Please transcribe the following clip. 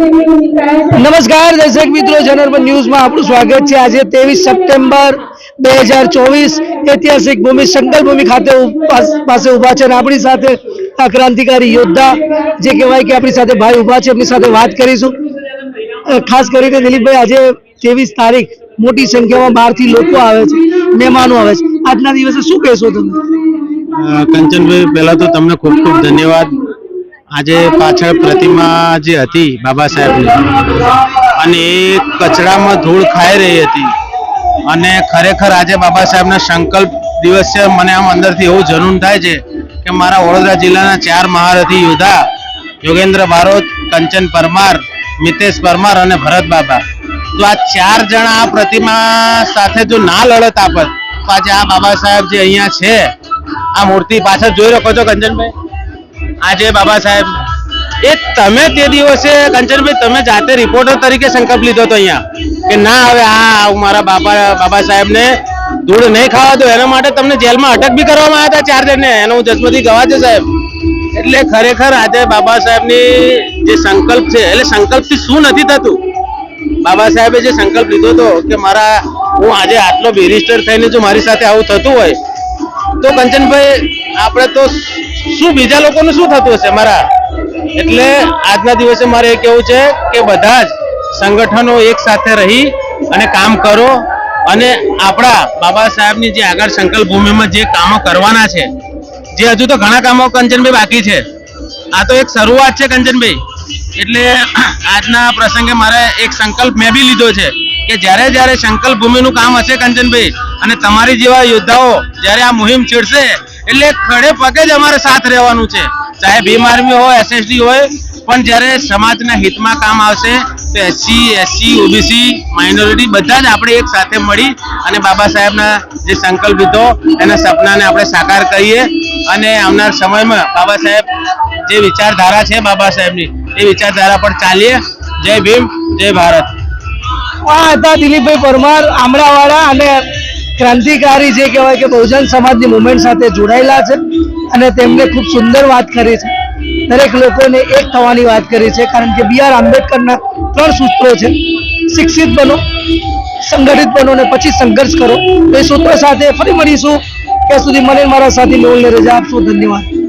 નમસ્કાર, દર્શક મિત્રો જનરબન ન્યૂઝમાં આપણું સ્વાગત છે. આજે ત્રેવીસ સપ્ટેમ્બર બે હજાર ચોવીસ ઐતિહાસિક ભૂમિ શંકરભૂમિ ખાતે પાસે ઊભા છે અને આપણી સાથે આ ક્રાંતિકારી યોદ્ધા, જે કહેવાય કે આપણી સાથે ભાઈ ઊભા છે, એમની સાથે વાત કરીશું. ખાસ કરીને દિલીપભાઈ, આજે ત્રેવીસ તારીખ, મોટી સંખ્યામાં બહારથી લોકો આવે છે, મહેમાનો આવે છે. આજના દિવસે શું કહેશો તમે? કંચનભાઈ, પહેલા તો તમને ખૂબ ખૂબ ધન્યવાદ. આજે પાછળ પ્રતિમા જે હતી બાબા સાહેબની, અને એ કચરામાં ધૂળ ખાઈ રહી હતી. અને ખરેખર આજે બાબા સાહેબના સંકલ્પ દિવસ મને આમ અંદરથી એવું જનૂન થાય છે કે મારા વડોદરા જિલ્લાના ચાર મહારથી યોદ્ધા યોગેન્દ્ર બારોટ, કંચન પરમાર, મિતેશ પરમાર અને ભરત બાબા. તો આ ચાર જણા આ પ્રતિમા સાથે જો ના લડત આપત, તો આજે આ બાબા સાહેબ જે અહીંયા છે, આ મૂર્તિ પાછળ જોઈ શકો છો, કંચનભાઈ? આજે બાબા સાહેબ. એ તમે તે દિવસે કંચનભાઈ, તમે જાતે રિપોર્ટર તરીકે સંકલ્પ લીધો હતો અહીંયા કે ના હવે આ મારા બાબા બાબા સાહેબને ધૂળ નહીં ખાવા દો, એના માટે તમને જેલમાં અટક બી કરવામાં આવ્યા હતા ચાર જણને. એનો હું જજમતી ગવા છે સાહેબ. એટલે ખરેખર આજે બાબા સાહેબની જે સંકલ્પ છે, એટલે સંકલ્પથી શું નથી થતું? બાબા સાહેબે જે સંકલ્પ લીધો હતો કે મારા, હું આજે આટલો બેરિસ્ટર થઈને જો મારી સાથે આવું થતું હોય, તો કંચનભાઈ, આપણે તો શું બીજા લોકોનું શું થતું હશે મારા? એટલે આજના દિવસે મારે એ કહેવું છે કે બધા જ સંગઠનો એક સાથે રહી અને કામ કરો અને આપણા બાબા સાહેબની જે આગળ સંકલ્પ ભૂમિમાં જે કામો કરવાના છે, જે હજુ તો ઘણા કામો કંચનભાઈ બાકી છે. આ તો એક શરૂઆત છે કંચનભાઈ એટલે આજના પ્રસંગે મારે એક સંકલ્પ મેં બી લીધો છે કે જ્યારે જ્યારે સંકલ્પ ભૂમિનું કામ હશે કંચનભાઈ અને તમારી જેવા યોદ્ધાઓ જ્યારે આ મુહિમ છેડશે એટલે ખડે પગે જ અમારે સાથ રહેવાનું છે. ચાહે ભીમ આર્મી હોય એસએસડી હોય, પણ જ્યારે સમાજના હિતમાં કામ આવશે, તો એસસી એસસી ઓબીસી માઇનોરિટી બધા જ આપણે એક સાથે મળી અને બાબા સાહેબના જે સંકલ્પ લીધો, એના સપનાને આપણે સાકાર કરીએ અને આવનાર સમયમાં બાબા સાહેબ જે વિચારધારા છે બાબા સાહેબની, એ વિચારધારા પર ચાલીએ. જય ભીમ, જય ભારત. આ હતા દિલીપભાઈ પરમાર આમળાવાળા અને ક્રાંતિકારી જે કહેવાય કે બહુજન સમાજની મુવમેન્ટ સાથે જોડાયેલા છે અને તેમને ખૂબ સુંદર વાત કરી છે. દરેક લોકોને એક થવાની વાત કરી છે કારણ કે બી આર આંબેડકરના ત્રણ સૂત્રો છે. શિક્ષિત બનો, સંગઠિત બનો અને પછી સંઘર્ષ કરો. એ સૂત્રો સાથે ફરી મળીશું. ત્યાં સુધી મને મારા સાથી મેહુલને રજા આપશો. ધન્યવાદ.